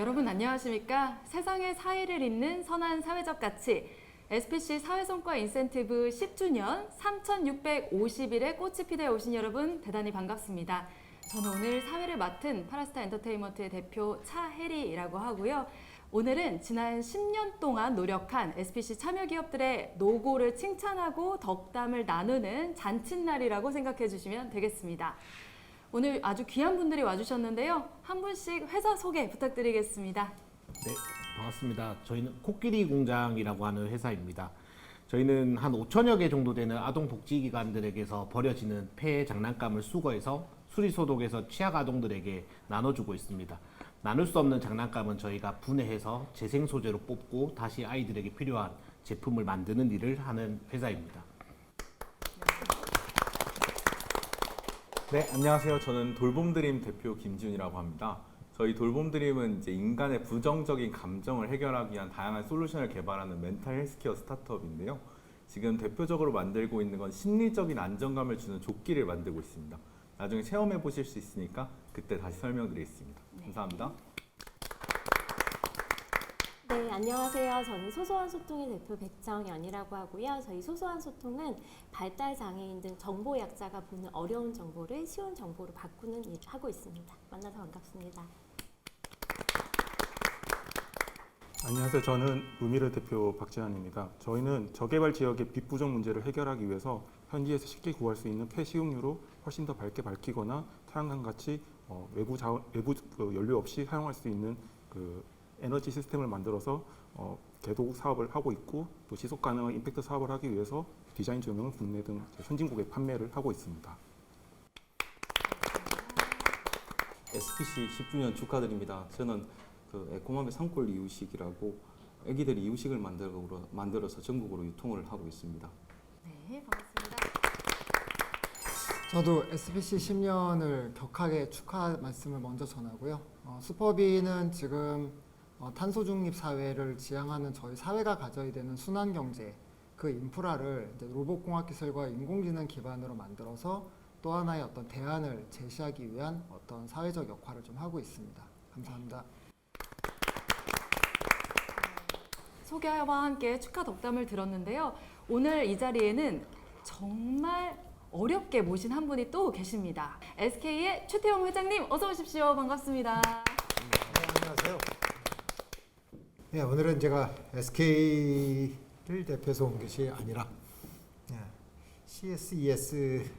여러분 안녕하십니까? 세상의 사회를 잇는 선한 사회적 가치 SPC 사회성과 인센티브 10주년 3,650일의 꽃이 피대에 오신 여러분 대단히 반갑습니다. 저는 오늘 사회를 맡은 파라스타 엔터테인먼트의 대표 차혜리라고 하고요. 오늘은 지난 10년 동안 노력한 SPC 참여 기업들의 노고를 칭찬하고 덕담을 나누는 잔칫날이라고 생각해 주시면 되겠습니다. 오늘 아주 귀한 분들이 와주셨는데요. 한 분씩 회사 소개 부탁드리겠습니다. 네, 반갑습니다. 저희는 코끼리 공장이라고 하는 회사입니다. 저희는 한 5천여 개 정도 되는 아동복지기관들에게서 버려지는 폐 장난감을 수거해서 수리소독해서 취약 아동들에게 나눠주고 있습니다. 나눌 수 없는 장난감은 저희가 분해해서 재생 소재로 뽑고 다시 아이들에게 필요한 제품을 만드는 일을 하는 회사입니다. 네, 안녕하세요. 저는 돌봄드림 대표 김지훈이라고 합니다. 저희 돌봄드림은 이제 인간의 부정적인 감정을 해결하기 위한 다양한 솔루션을 개발하는 멘탈 헬스케어 스타트업인데요. 지금 대표적으로 만들고 있는 건 심리적인 안정감을 주는 조끼를 만들고 있습니다. 나중에 체험해 보실 수 있으니까 그때 다시 설명드리겠습니다. 감사합니다. 네, 안녕하세요. 저는 소소한 소통의 대표 백정연이라고 하고요. 저희 소소한 소통은 발달 장애인 등 정보 약자가 보는 어려운 정보를 쉬운 정보로 바꾸는 일을 하고 있습니다. 만나서 반갑습니다. 안녕하세요. 저는 우미르 대표 박지환입니다. 저희는 저개발 지역의 빛 부족 문제를 해결하기 위해서 현지에서 쉽게 구할 수 있는 폐식용유로 훨씬 더 밝게 밝히거나 태양광 같이 어, 외부 자원, 외부 그 연료 없이 사용할 수 있는 그 에너지 시스템을 만들어서 어, 개도 사업을 하고 있고 또 지속 가능한 임팩트 사업을 하기 위해서 디자인 조명을 국내 등 선진국에 판매를 하고 있습니다. SPC 10주년 축하드립니다. 저는 그 에코맘의 산골 이유식이라고 아기들이 이유식을 만들어, 만들어서 전국으로 유통을 하고 있습니다. 네, 반갑습니다. 저도 SBC 10년을 격하게 축하 말씀을 먼저 전하고요. 어, 슈퍼비는 지금 어, 탄소 중립 사회를 지향하는 저희 사회가 가져야 되는 순환 경제 그 인프라를 로봇 공학 기술과 인공지능 기반으로 만들어서 또 하나의 어떤 대안을 제시하기 위한 어떤 사회적 역할을 좀 하고 있습니다. 감사합니다. 소개와 함께 축하 덕담을 들었는데요. 오늘 이 자리에는 정말 어렵게 모신 한 분이 또 계십니다. SK의 최태영 회장님 어서 오십시오. 반갑습니다. 네, 안녕하세요. 네, 오늘은 제가 SK를 대표해서 온 것이 아니라 네, CSES라는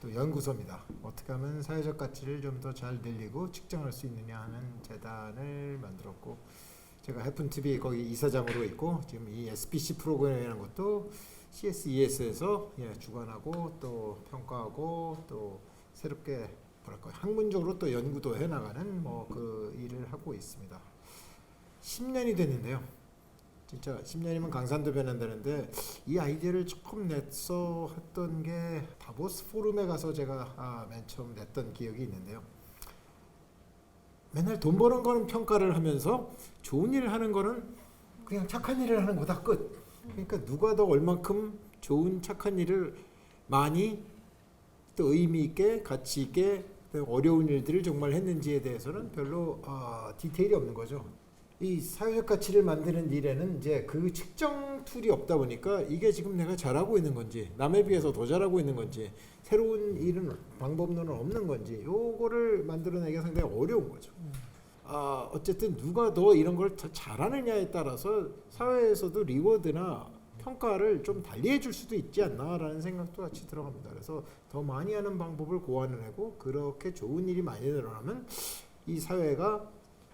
또 연구소입니다. 어떻게 하면 사회적 가치를 좀 더 잘 늘리고 측정할 수 있느냐 하는 재단을 만들었고 제가 해픈 TV 거기 이사장으로 있고 지금 이 SPC 프로그램이라는 것도 CSES에서 예, 주관하고 또 평가하고 또 새롭게 뭐랄까 학문적으로 또 연구도 해나가는 뭐 그 일을 하고 있습니다. 10년이 됐는데요. 진짜 10년이면 강산도 변한다는데 이 아이디어를 조금 냈어 했던 게 다보스 포럼에 가서 제가 아, 맨 처음 냈던 기억이 있는데요. 맨날 돈 버는 거는 평가를 하면서 좋은 일을 하는 거는 그냥 착한 일을 하는 거다 끝. 그러니까 누가 더 얼만큼 좋은 착한 일을 많이 또 의미 있게 가치 있게 또 어려운 일들을 정말 했는지에 대해서는 별로 어, 디테일이 없는 거죠. 이 사회적 가치를 만드는 일에는 이제 그 측정 툴이 없다 보니까 이게 지금 내가 잘하고 있는 건지 남에 비해서 더 잘하고 있는 건지 새로운 일은 방법론은 없는 건지 요거를 만들어내기가 상당히 어려운 거죠. 아 어쨌든 누가 더 이런 걸 더 잘하느냐에 따라서 사회에서도 리워드나 평가를 좀 달리 해 줄 수도 있지 않나라는 생각도 같이 들어갑니다. 그래서 더 많이 하는 방법을 고안해내고 그렇게 좋은 일이 많이 늘어나면 이 사회가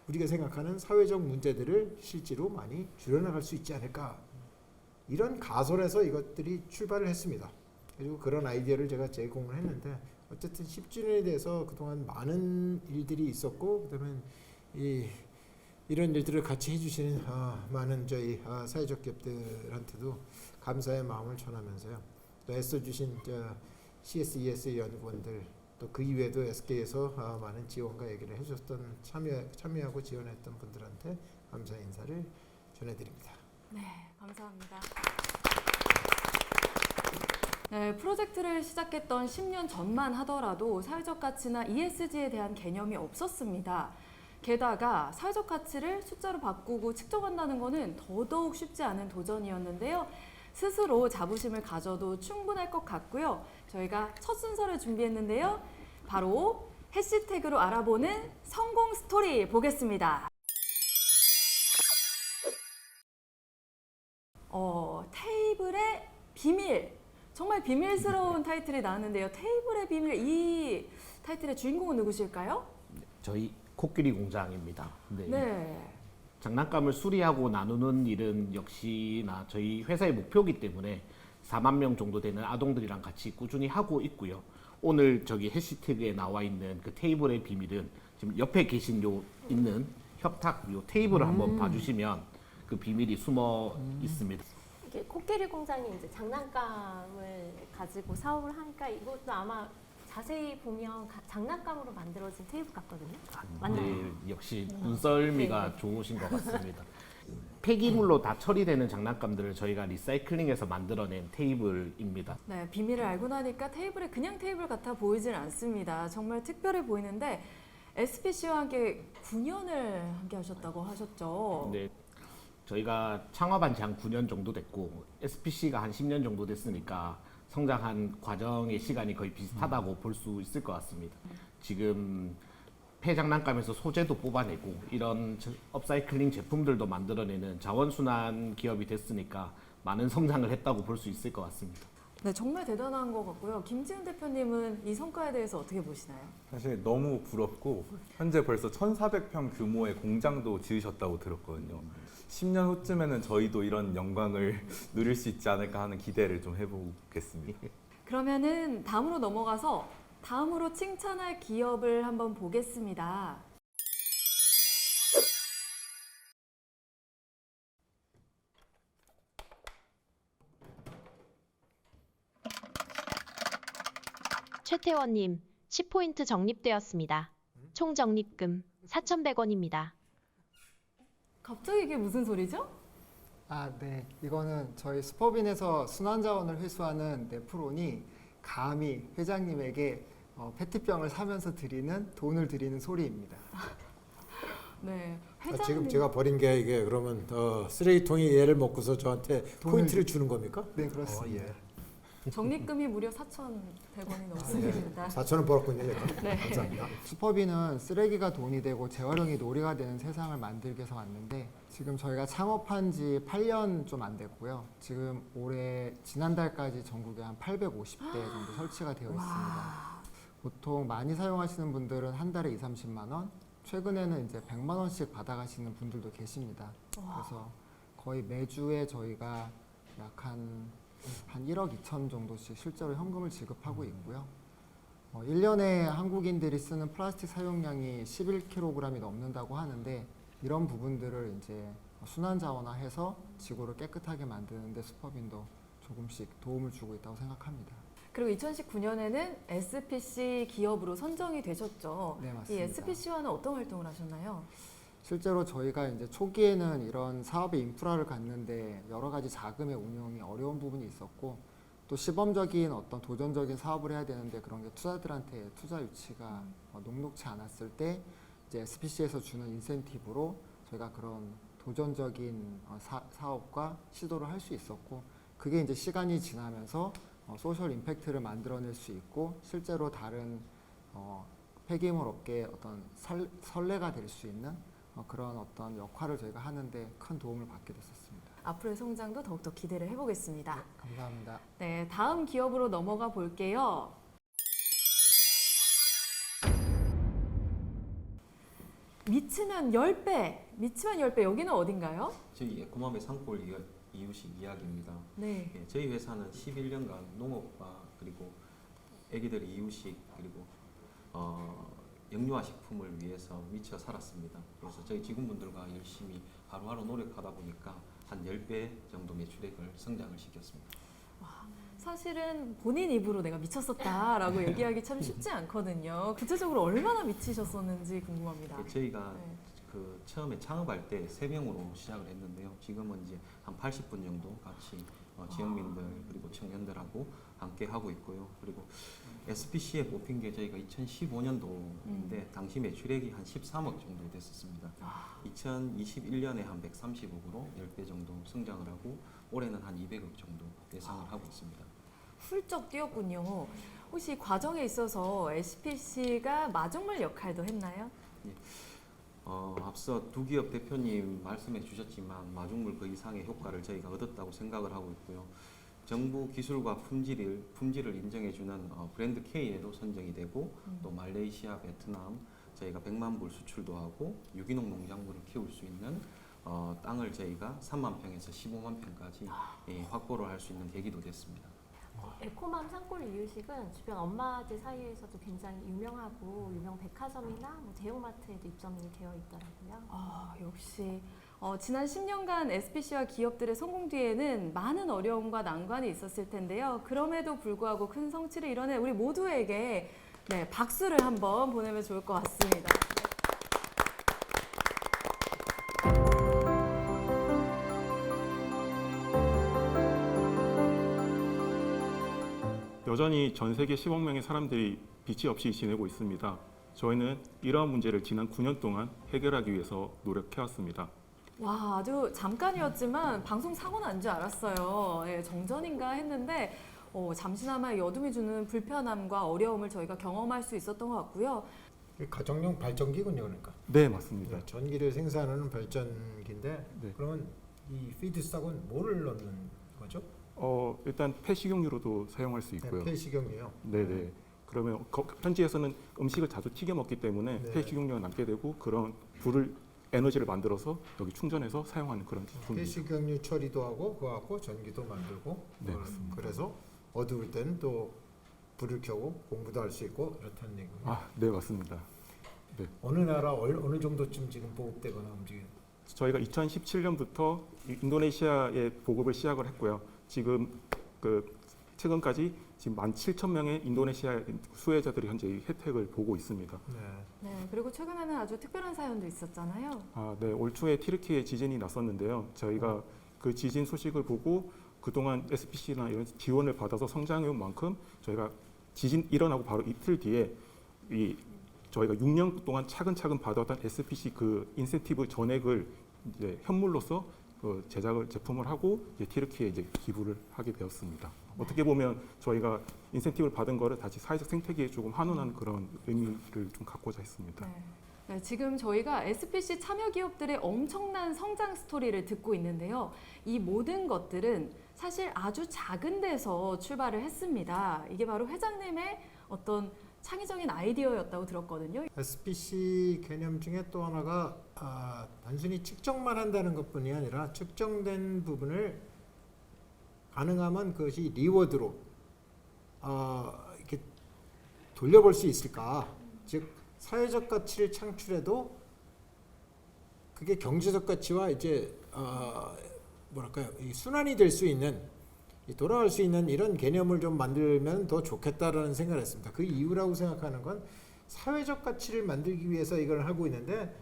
우리가 생각하는 사회적 문제들을 실제로 많이 줄여나갈 수 있지 않을까 이런 가설에서 이것들이 출발을 했습니다. 그리고 그런 아이디어를 제가 제공을 했는데 어쨌든 10주년에 대해서 그동안 많은 일들이 있었고 그다음에 이 이런 일들을 같이 해주시는 아, 많은 저희 아, 사회적 기업들한테도 감사의 마음을 전하면서요. 또 애써주신 저 CSES 연구원들 또 그 이외에도 SK에서 아, 많은 지원과 얘기를 해줬던 참여 참여하고 지원했던 분들한테 감사 인사를 전해드립니다. 네, 감사합니다. 네, 프로젝트를 시작했던 10년 전만 하더라도 사회적 가치나 ESG에 대한 개념이 없었습니다. 게다가 사회적 가치를 숫자로 바꾸고 측정한다는 것은 더더욱 쉽지 않은 도전이었는데요. 스스로 자부심을 가져도 충분할 것 같고요. 저희가 첫 순서를 준비했는데요. 바로 해시태그로 알아보는 성공 스토리 보겠습니다. 어, 테이블의 비밀. 정말 비밀스러운 타이틀이 나왔는데요. 테이블의 비밀 이 타이틀의 주인공은 누구실까요? 저희 코끼리 공장입니다. 네. 네. 장난감을 수리하고 나누는 일은 역시나 저희 회사의 목표이기 때문에 4만 명 정도 되는 아동들이랑 같이 꾸준히 하고 있고요. 오늘 저기 해시태그에 나와 있는 그 테이블의 비밀은 지금 옆에 계신 요 있는 협탁 요 테이블을 한번 봐주시면 그 비밀이 숨어 있습니다. 이게 코끼리 공장이 이제 장난감을 가지고 사업을 하니까 이것도 아마 자세히 보면 가- 장난감으로 만들어진 테이블 같거든요. 맞나요? 네, 역시 눈썰미가 좋으신 것 같습니다. 폐기물로 다 처리되는 장난감들을 저희가 리사이클링해서 만들어낸 테이블입니다. 네, 비밀을 알고 나니까 테이블이 그냥 테이블 같아 보이질 않습니다. 정말 특별해 보이는데 SPC와 함께 9년을 함께 하셨다고 하셨죠. 네, 저희가 창업한 지 한 9년 정도 됐고 SPC가 한 10년 정도 됐으니까 성장한 과정의 시간이 거의 비슷하다고 볼 수 있을 것 같습니다. 지금 폐장난감에서 소재도 뽑아내고 이런 저- 업사이클링 제품들도 만들어내는 자원순환 기업이 됐으니까 많은 성장을 했다고 볼 수 있을 것 같습니다. 네, 정말 대단한 것 같고요. 김지은 대표님은 이 성과에 대해서 어떻게 보시나요? 사실 너무 부럽고 현재 벌써 1,400평 규모의 공장도 지으셨다고 들었거든요. 10년 후쯤에는 저희도 이런 영광을 누릴 수 있지 않을까 하는 기대를 좀 해보겠습니다. 그러면은 다음으로 넘어가서 다음으로 칭찬할 기업을 한번 보겠습니다. 최태원님, 10포인트 적립되었습니다. 총 적립금 4,100원입니다. 갑자기 이게 무슨 소리죠? 아, 네. 이거는 저희 스퍼빈에서 순환자원을 회수하는 네프론이 감히 회장님에게 어, 페트병을 사면서 드리는 돈을 드리는 소리입니다. 네, 아, 회장님. 지금 제가 버린 게 이게 그러면 어, 쓰레기통이 얘를 먹고서 저한테 돈을 포인트를 주는 겁니까? 네, 그렇습니다. 어, 예. 적립금이 무려 4,100원이 넘습니다. 4천 원 벌었군요. 제가. 네. 감사합니다. 슈퍼비는 쓰레기가 돈이 되고 재활용이 놀이가 되는 세상을 만들기 위해서 왔는데 지금 저희가 창업한 지 8년 좀 안 됐고요. 지금 올해 지난달까지 전국에 한 850대 정도 설치가 되어 있습니다. 보통 많이 사용하시는 분들은 한 달에 2, 30만 원, 최근에는 이제 100만 원씩 받아가시는 분들도 계십니다. 그래서 거의 매주에 저희가 약 한 한 1억 2천 정도씩 실제로 현금을 지급하고 있고요. 어, 1년에 한국인들이 쓰는 플라스틱 사용량이 11kg이 넘는다고 하는데 이런 부분들을 이제 순환 자원화해서 지구를 깨끗하게 만드는데 슈퍼빈도 조금씩 도움을 주고 있다고 생각합니다. 그리고 2019년에는 SPC 기업으로 선정이 되셨죠. 네, 이 맞습니다. SPC와는 어떤 활동을 하셨나요? 실제로 저희가 이제 초기에는 이런 사업의 인프라를 갖는데 여러 가지 자금의 운용이 어려운 부분이 있었고 또 시범적인 어떤 도전적인 사업을 해야 되는데 그런 게 투자들한테 투자 유치가 어, 녹록치 않았을 때 이제 SPC에서 주는 인센티브로 저희가 그런 도전적인 어, 사, 사업과 시도를 할 수 있었고 그게 이제 시간이 지나면서 어, 소셜 임팩트를 만들어낼 수 있고 실제로 다른 어, 폐기물 업계의 어떤 설, 선례가 될 수 있는 어, 그런 어떤 역할을 저희가 하는데 큰 도움을 받게 됐었습니다. 앞으로의 성장도 더욱더 기대를 해보겠습니다. 감사합니다. 네, 다음 기업으로 넘어가 볼게요. 미치면 10배, 미치면 10배, 여기는 어딘가요? 저희 에코맘의 산골 이유- 이유식 이야기입니다. 네. 예, 저희 회사는 11년간 농업과 그리고 애기들의 이유식 그리고 어, 영유아 식품을 위해서 미쳐 살았습니다. 그래서 저희 직원분들과 열심히 하루하루 노력하다 보니까 한 10배 정도 매출액을 성장을 시켰습니다. 사실은 본인 입으로 내가 미쳤었다라고 얘기하기 참 쉽지 않거든요. 구체적으로 얼마나 미치셨었는지 궁금합니다. 예, 저희가 네. 그 처음에 창업할 때세 명으로 시작을 했는데요. 지금은 이제 한 80분 정도 같이 어, 지역민들 그리고 청년들하고 함께 하고 있고요. 그리고 SPC에 뽑힌 게 저희가 2015년도인데 당시 매출액이 한 13억 정도 됐었습니다. 2021년에 한 130억으로 10배 정도 성장을 하고 올해는 한 200억 정도 예상을 하고 있습니다. 훌쩍 뛰었군요. 혹시 과정에 있어서 SPC가 마중물 역할도 했나요? 어, 앞서 두 기업 대표님 말씀해 주셨지만 마중물 그 이상의 효과를 저희가 얻었다고 생각을 하고 있고요. 정부 기술과 품질을 품질을 인정해 주는 어, 브랜드 K에도 선정이 되고 또 말레이시아, 베트남 저희가 100만 불 수출도 하고 유기농 농작물을 키울 수 있는 어, 땅을 저희가 3만 평에서 15만 평까지 예, 확보를 할 수 있는 계기도 됐습니다. 에코맘 산골 이유식은 주변 엄마들 사이에서도 굉장히 유명하고 유명 백화점이나 뭐 대형마트에도 입점이 되어 있더라고요. 아, 역시 어, 지난 10년간 SPC와 기업들의 성공 뒤에는 많은 어려움과 난관이 있었을 텐데요. 그럼에도 불구하고 큰 성취를 이뤄낸 우리 모두에게 네, 박수를 한번 보내면 좋을 것 같습니다. 여전히 전 세계 10억 명의 사람들이 빛이 없이 지내고 있습니다. 저희는 이러한 문제를 지난 9년 동안 해결하기 위해서 노력해왔습니다. 와, 아주 잠깐이었지만 방송 사고 난 줄 알았어요. 예, 정전인가 했는데 어, 잠시나마 여둠이 주는 불편함과 어려움을 저희가 경험할 수 있었던 것 같고요. 가정용 발전기군요, 그러니까. 네, 맞습니다. 전기를 생산하는 발전기인데 네. 그러면 이 피드스탁은 뭐를 넣는 거죠? 어, 일단 폐식용유로도 사용할 수 있고요. 폐식용이요. 네, 네. 그러면 거- 현지에서는 음식을 자주 튀겨 먹기 때문에 네. 폐식용유가 남게 되고 그런 불을 에너지를 만들어서 여기 충전해서 사용하는 그런 제품입니다. 폐식용유 처리도 하고 그거 갖고 전기도 만들고 네, 어, 맞습니다. 그래서 어두울 때는 또 불을 켜고 공부도 할 수 있고 이렇다는 얘기군요. 아, 네, 맞습니다. 어느 나라 얼- 어느 정도쯤 지금 보급되거나 움직이는 저희가 2017년부터 인도네시아에 보급을 시작을 했고요. 지금 그 최근까지 지금 17,000명의 인도네시아 수혜자들이 현재 이 혜택을 보고 있습니다. 네. 네, 그리고 최근에는 아주 특별한 사연도 있었잖아요. 아, 네. 올 초에 티르키에 지진이 났었는데요. 저희가 그 지진 소식을 보고 그동안 SPC나 이런 지원을 받아서 성장해 온 만큼 저희가 지진 일어나고 바로 이틀 뒤에 이 저희가 6년 동안 차근차근 받아왔던 SPC 그 인센티브 전액을 이제 현물로서 그 제작을 제품을 하고 이제 티르키에 이제 기부를 하게 되었습니다. 어떻게 보면 저희가 인센티브를 받은 거를 다시 사회적 생태계에 조금 환원하는 그런 의미를 좀 갖고자 했습니다. 네. 네, 지금 저희가 SPC 참여 기업들의 엄청난 성장 스토리를 듣고 있는데요. 이 모든 것들은 사실 아주 작은 데서 출발을 했습니다. 이게 바로 회장님의 어떤 창의적인 아이디어였다고 들었거든요. SPC 개념 중에 또 하나가 아, 단순히 측정만 한다는 것뿐이 아니라 측정된 부분을 가능하면 그것이 리워드로 아, 이렇게 돌려볼 수 있을까? 즉 사회적 가치를 창출해도 그게 경제적 가치와 이제 어, 뭐랄까요 이 순환이 될 수 있는 이 돌아갈 수 있는 이런 개념을 좀 만들면 더 좋겠다라는 생각을 했습니다. 그 이유라고 생각하는 건 사회적 가치를 만들기 위해서 이걸 하고 있는데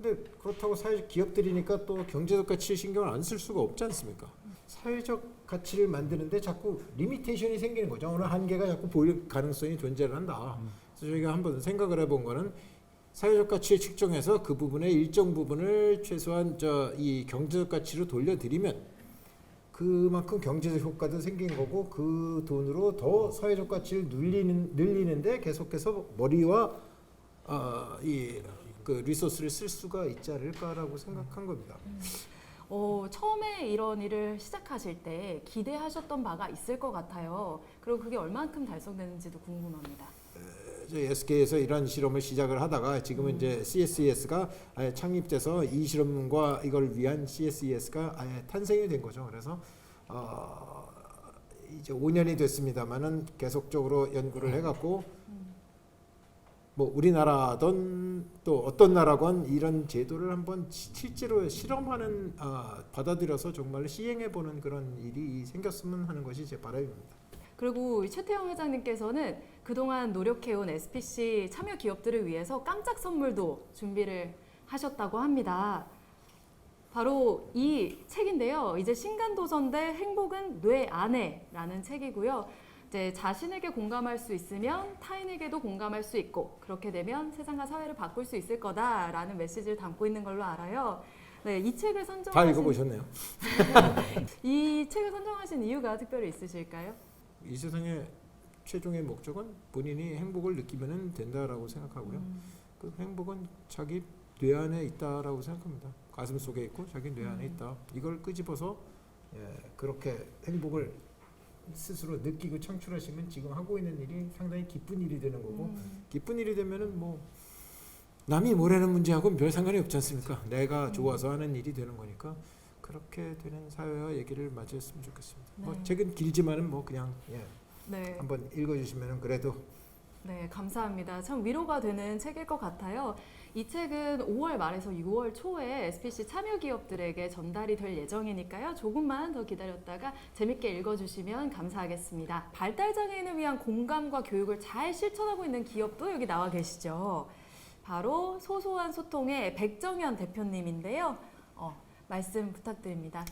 근데 그렇다고 사회적 기업들이니까 또 경제적 가치를 신경을 안 쓸 수가 없지 않습니까? 사회적 가치를 만드는데 자꾸 리미테이션이 생기는 거죠. 어느 한계가 자꾸 보일 가능성이 존재를 한다. 그래서 저희가 한번 생각을 해본 거는 사회적 가치를 측정해서 그 부분의 일정 부분을 최소한 저 이 경제적 가치로 돌려드리면 그만큼 경제적 효과도 생긴 거고 그 돈으로 더 사회적 가치를 늘리는 늘리는데 계속해서 머리와 어, 이 그 리소스를 쓸 수가 있지 않을까라고 생각한 겁니다. 어, 처음에 이런 일을 시작하실 때 기대하셨던 바가 있을 것 같아요. 그리고 그게 얼만큼 달성되는지도 궁금합니다. 저희 SK에서 이런 실험을 시작을 하다가 지금은 이제 CSES가 아예 창립돼서 이 실험과 이걸 위한 CSES가 아예 탄생이 된 거죠. 그래서 어, 이제 5년이 됐습니다만은 계속적으로 연구를 해갖고 뭐 우리나라든 또 어떤 나라건 이런 제도를 한번 시- 실제로 실험하는 아, 받아들여서 정말 시행해 보는 그런 일이 생겼으면 하는 것이 제 바람입니다. 그리고 이 최태영 회장님께서는 그동안 노력해온 SPC 참여 기업들을 위해서 깜짝 선물도 준비를 하셨다고 합니다. 바로 이 책인데요. 이제 신간도전 대 행복은 뇌 안에라는 책이고요. 이제 자신에게 공감할 수 있으면 타인에게도 공감할 수 있고 그렇게 되면 세상과 사회를 바꿀 수 있을 거다라는 메시지를 담고 있는 걸로 알아요. 네, 이 책을 다 선정하신 읽어보셨네요. 이 책을 선정하신 이유가 특별히 있으실까요? 이 세상의 최종의 목적은 본인이 행복을 느끼면 된다라고 생각하고요. 음. 그 행복은 자기 뇌 안에 있다라고 생각합니다. 가슴 속에 있고 자기 뇌 안에 음. 있다. 이걸 끄집어서 예, 그렇게 행복을 스스로 느끼고 창출하시면 지금 하고 있는 일이 상당히 기쁜 일이 되는 거고 음. 기쁜 일이 되면은 뭐 남이 뭐라는 문제하고는 별 상관이 없지 않습니까? 내가 좋아서 하는 일이 되는 거니까 그렇게 되는 사회와 얘기를 맞이했으면 좋겠습니다. 뭐 네. 책은 길지만은 뭐 그냥 예, 네. 한번 읽어주시면은 그래도 네, 감사합니다. 참 위로가 되는 책일 것 같아요. 이 책은 5월 말에서 6월 초에 SPC 참여 기업들에게 전달이 될 예정이니까요. 조금만 더 기다렸다가 재밌게 읽어주시면 감사하겠습니다. 발달 장애인을 위한 공감과 교육을 잘 실천하고 있는 기업도 여기 나와 계시죠. 바로 소소한 소통의 백정현 대표님인데요. 어, 말씀 부탁드립니다.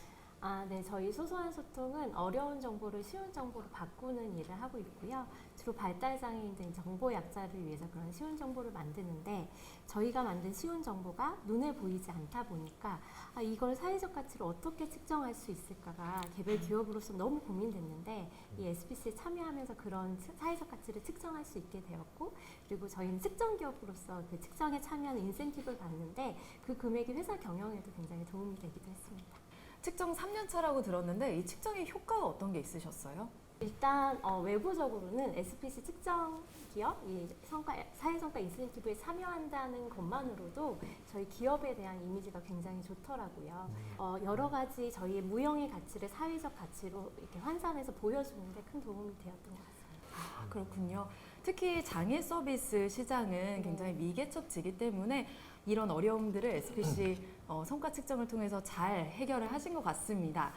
아, 네. 저희 소소한 소통은 어려운 정보를 쉬운 정보로 바꾸는 일을 하고 있고요. 주로 발달 장애인 등 정보 약자를 위해서 그런 쉬운 정보를 만드는데 저희가 만든 쉬운 정보가 눈에 보이지 않다 보니까 아, 이걸 사회적 가치를 어떻게 측정할 수 있을까가 개별 기업으로서 너무 고민됐는데 이 SPC에 참여하면서 그런 치- 사회적 가치를 측정할 수 있게 되었고 그리고 저희는 측정 기업으로서 그 측정에 참여하는 인센티브를 받는데 그 금액이 회사 경영에도 굉장히 도움이 되기도 했습니다. 측정 3년 차라고 들었는데 이 측정의 효과가 어떤 게 있으셨어요? 일단 어, 외부적으로는 SPC 측정 기업, 이 성과, 사회성과 인센티브에 참여한다는 것만으로도 저희 기업에 대한 이미지가 굉장히 좋더라고요. 어, 여러 가지 저희의 무형의 가치를 사회적 가치로 이렇게 환산해서 보여주는데 큰 도움이 되었던 것 같습니다. 아, 그렇군요. 특히 장애 서비스 시장은 굉장히 미개척지기 때문에 이런 어려움들을 SPC 어, 성과 측정을 통해서 잘 해결을 하신 것 같습니다.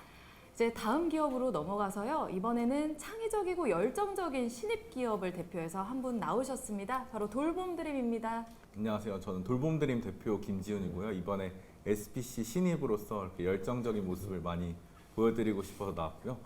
이제 다음 기업으로 넘어가서요. 이번에는 창의적이고 열정적인 신입 기업을 대표해서 한 분 나오셨습니다. 바로 돌봄드림입니다. 안녕하세요. 저는 돌봄드림 대표 김지훈이고요. 이번에 SPC 신입으로서 이렇게 열정적인 모습을 많이 보여드리고 싶어서 나왔고요.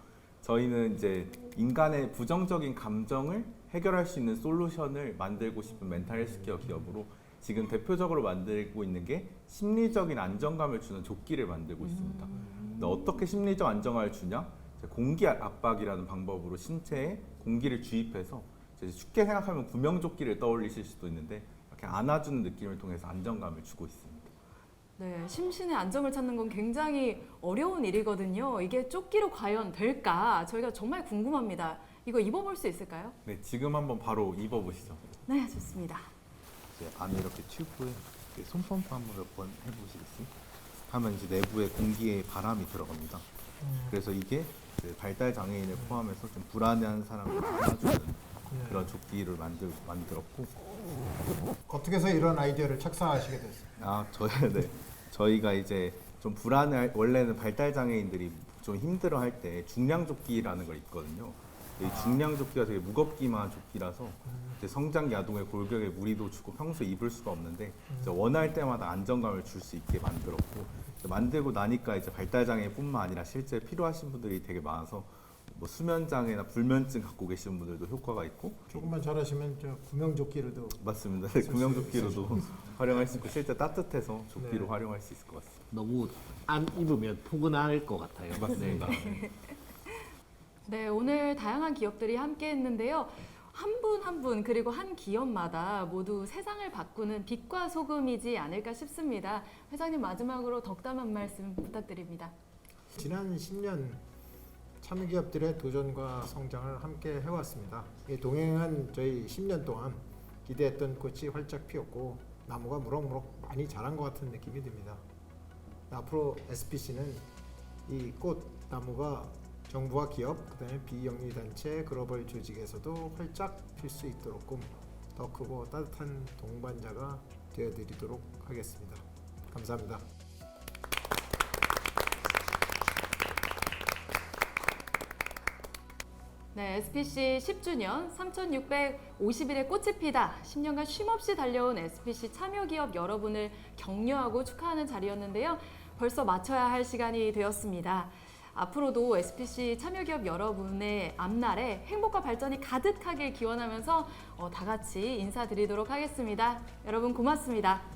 저희는 이제 인간의 부정적인 감정을 해결할 수 있는 솔루션을 만들고 싶은 멘탈 헬스케어 기업으로 지금 대표적으로 만들고 있는 게 심리적인 안정감을 주는 조끼를 만들고 있습니다. 근데 어떻게 심리적 안정감을 주냐? 공기 압박이라는 방법으로 신체에 공기를 주입해서 쉽게 생각하면 구명조끼를 떠올리실 수도 있는데 이렇게 안아주는 느낌을 통해서 안정감을 주고 있습니다. 네, 심신의 안정을 찾는 건 굉장히 어려운 일이거든요. 이게 조끼로 과연 될까? 저희가 정말 궁금합니다. 이거 입어볼 수 있을까요? 네, 지금 한번 바로 입어보시죠. 네, 좋습니다. 이제 안에 이렇게 튜브에 이렇게 손 펌프 한번 몇 번 해보시겠어요? 하면 이제 내부에 공기에 바람이 들어갑니다. 그래서 이게 그 발달 장애인을 포함해서 좀 불안해하는 사람을 안아주는 그런 조끼를 만들 만들었고 어떻게 해서 이런 아이디어를 착사하시게 됐어요? 아, 저희 네. 저희가 이제 좀 불안해 원래는 발달 장애인들이 좀 힘들어 할 때 중량 조끼라는 걸 입거든요. 이 중량 조끼가 되게 무겁기만 한 조끼라서 이제 성장 야동의 골격에 무리도 주고 평소에 입을 수가 없는데 이제 원할 때마다 안정감을 줄 수 있게 만들었고 이제 만들고 나니까 이제 발달 장애뿐만 아니라 실제 필요하신 분들이 되게 많아서 뭐 수면 장애나 불면증 갖고 계시는 분들도 효과가 있고 조금만 잘하시면 저 구명조끼로도 맞습니다. 쓸수 구명조끼로도 활용할 수 있고 실제 따뜻해서 조끼로 네. 활용할 수 있을 것 같습니다. 너무 안 입으면 포근할 것 같아요. 맞습니다. 네, 오늘 다양한 기업들이 함께 했는데요. 한분 한 분 그리고 한 기업마다 모두 세상을 바꾸는 빛과 소금이지 않을까 싶습니다. 회장님 마지막으로 덕담 한 말씀 부탁드립니다. 지난 10년 참기업들의 도전과 성장을 함께 해왔습니다. 이 동행한 저희 10년 동안 기대했던 꽃이 활짝 피었고 나무가 무럭무럭 많이 자란 것 같은 느낌이 듭니다. 앞으로 SPC는 이 꽃 나무가 정부와 기업, 그다음에 비영리 단체, 글로벌 조직에서도 활짝 필 수 있도록 더 크고 따뜻한 동반자가 되어드리도록 하겠습니다. 감사합니다. 네, SPC 10주년 3,650일의 꽃이 피다 10년간 쉼없이 달려온 SPC 참여 기업 여러분을 격려하고 축하하는 자리였는데요. 벌써 마쳐야 할 시간이 되었습니다. 앞으로도 SPC 참여기업 여러분의 앞날에 행복과 발전이 가득하길 기원하면서 어, 다 같이 인사드리도록 하겠습니다. 여러분 고맙습니다.